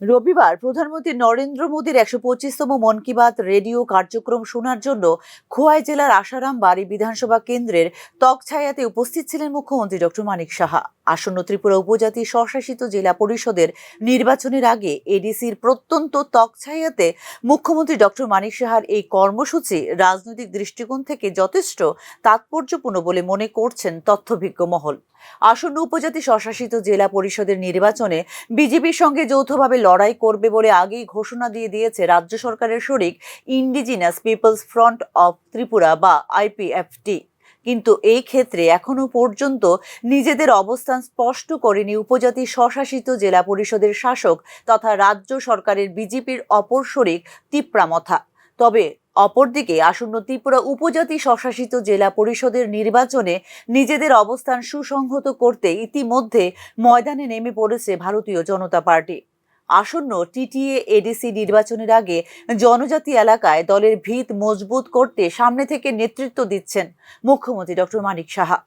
রবিবার প্রধানমন্ত্রী নরেন্দ্র মোদীর একশো পঁচিশতম মন কি বাত রেডিও কার্যক্রম শোনার জন্য খোয়াই জেলার আশারাম বাড়ি বিধানসভা কেন্দ্রের তকছায়াতে উপস্থিত ছিলেন মুখ্যমন্ত্রী ডক্টর মানিক সাহা। আসন্ন ত্রিপুরা উপজাতি স্বশাসিত জেলা পরিষদের নির্বাচনের আগে এডিসির প্রত্যন্ত তকছায়াতে মুখ্যমন্ত্রী ডক্টর মানিক সাহার এই কর্মসূচি রাজনৈতিক দৃষ্টিকোণ থেকে যথেষ্ট তাৎপর্যপূর্ণ বলে মনে করছেন তথ্যভিজ্ঞ মহল। আসন্ন উপজাতি স্বশাসিত জেলা পরিষদের নির্বাচনে বিজেপির সঙ্গে যৌথভাবে লড়াই করবে বলে আগেই ঘোষণা দিয়ে দিয়েছে রাজ্য সরকারের শরিক indigenous peoples front of Tripura বা আইপিএফটি। কিন্তু এই ক্ষেত্রে এখনও পর্যন্ত নিজেদের অবস্থান স্পষ্ট করেনি উপজাতি স্বশাসিত জেলা পরিষদের শাসক তথা রাজ্য সরকারের বিজেপির অপর শরিক তিপ্রামথা তবে অপরদিকে আসন্ন ত্রিপুরা উপজাতি স্বশাসিত জেলা পরিষদের নির্বাচনে নিজেদের অবস্থান সুসংহত করতে ইতিমধ্যে ময়দানে নেমে পড়েছে ভারতীয় জনতা পার্টি। আসন্ন টিটিএ, এডিসি নির্বাচনের আগে জনজাতি এলাকায় দলের ভিত মজবুত করতে সামনে থেকে নেতৃত্ব দিচ্ছেন মুখ্যমন্ত্রী ডক্টর মানিক সাহা।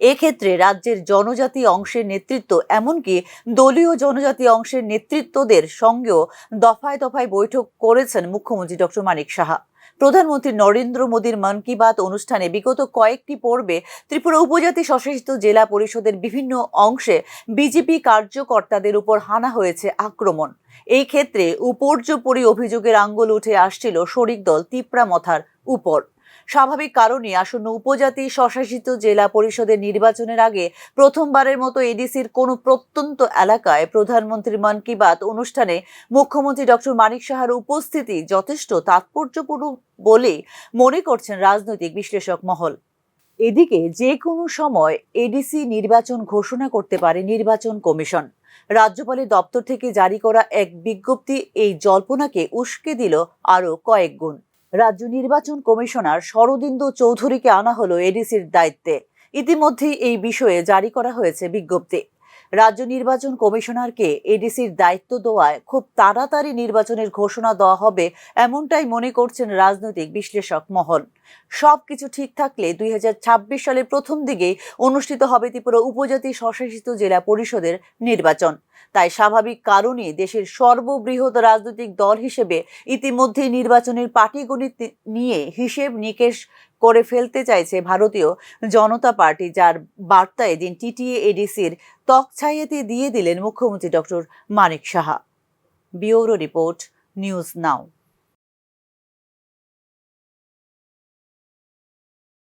এক্ষেত্রে রাজ্যের জনজাতি অংশের নেতৃত্ব, এমনকি দলীয় জনজাতি অংশের নেতৃত্বদের সঙ্গেও দফায় দফায় বৈঠক করেছেন মুখ্যমন্ত্রী ডক্টর মানিক সাহা। প্রধানমন্ত্রী নরেন্দ্র মোদীর মন কি বাত অনুষ্ঠানে বিগত কয়েকটি পর্বে ত্রিপুরা উপজাতি স্বশাসিত জেলা পরিষদের বিভিন্ন অংশে বিজেপি কার্যকর্তাদের উপর হানা হয়েছে আক্রমণ। এই ক্ষেত্রে উপর্যপরি অভিযোগের আঙ্গুল উঠে আসছিল শরিক দল তিপ্রা মথার উপর। স্বাভাবিক কারণে আসন্ন উপজাতি স্বশাসিত জেলা পরিষদের নির্বাচনের আগে প্রথমবারের মতো এডিসির কোনো প্রত্যন্ত এলাকায় প্রধানমন্ত্রী মন কি বাত অনুষ্ঠানে মুখ্যমন্ত্রী ডক্টর মানিক সাহার উপস্থিতি যথেষ্ট তাৎপর্যপূর্ণ বলে মনে করছেন রাজনৈতিক বিশ্লেষক মহল। এদিকে যে কোনো সময় এডিসি নির্বাচন ঘোষণা করতে পারে নির্বাচন কমিশন। রাজ্যপালের দপ্তর থেকে জারি করা এক বিজ্ঞপ্তি এই জল্পনাকে উস্কে দিল আরও কয়েক গুণ। রাজ্য নির্বাচন কমিশনার শরদিন্দু চৌধুরীকে আনা হলো এডিসির দায়িত্বে। ইতিমধ্যেই এই বিষয়ে জারি করা হয়েছে বিজ্ঞপ্তি। রাজ্য নির্বাচন কমিশনারকে এডিসির দায়িত্ব দেওয়ায় খুব তাড়াতাড়ি নির্বাচনের ঘোষণা দেওয়া হবে এমনটাই মনে করছেন রাজনৈতিক বিশ্লেষক মহল। সবকিছু ঠিক থাকলে দুই হাজার ছাব্বিশ সালের প্রথম দিকেই অনুষ্ঠিত হবে ত্রিপুরা উপজাতি স্বশাসিত জেলা পরিষদের নির্বাচন। তাই স্বাভাবিক কারণে দেশের সর্ববৃহৎ রাজনৈতিক দল হিসেবে ইতিমধ্যেই নির্বাচনের পাটিগণিত নিয়ে হিসেব নিকেশ করে ফেলতে চাইছে ভারতীয় জনতা পার্টি, যার বার্তা এদিন টিটিএ এডিসির তকছাইয়াতে দিয়ে দিলেন মুখ্যমন্ত্রী doctor Manik Saha. Bureau report, news now.